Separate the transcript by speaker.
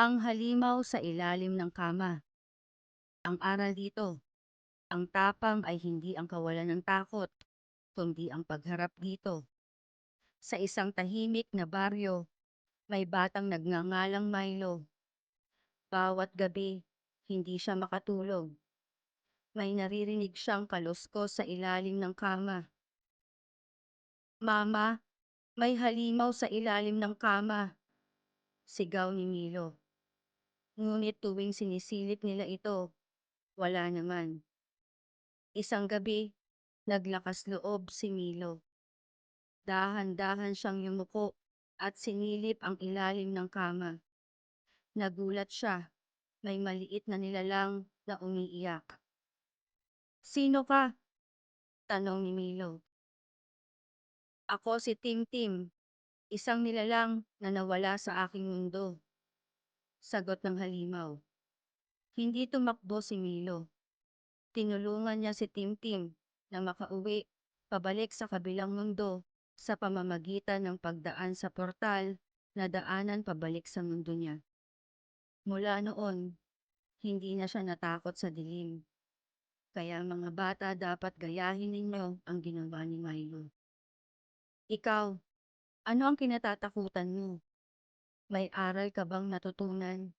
Speaker 1: Ang halimaw sa ilalim ng kama. Ang aral dito, ang tapang ay hindi ang kawalan ng takot, kundi ang pagharap dito. Sa isang tahimik na baryo, may batang nagngangalang Milo. Bawat gabi, hindi siya makatulog. May naririnig siyang kaluskos sa ilalim ng kama. Mama, may halimaw sa ilalim ng kama. Sigaw ni Milo. Ngunit tuwing sinisilip nila ito, wala naman. Isang gabi, naglakas loob si Milo. Dahan-dahan siyang yumuko at sinilip ang ilalim ng kama. Nagulat siya. May maliit na nilalang na umiiyak. Sino ka? Tanong ni Milo. Ako si Tim Tim, isang nilalang na nawala sa aking mundo. Sagot ng halimaw. Hindi tumakbo si Milo. Tinulungan niya si Tim Tim na makauwi pabalik sa kabilang mundo sa pamamagitan ng pagdaan sa portal na daanan pabalik sa mundo niya. Mula noon, hindi na siya natakot sa dilim. Kaya mga bata dapat gayahin ninyo ang ginawa ni Milo. Ikaw, ano ang kinatatakutan mo? May aral ka bang natutunan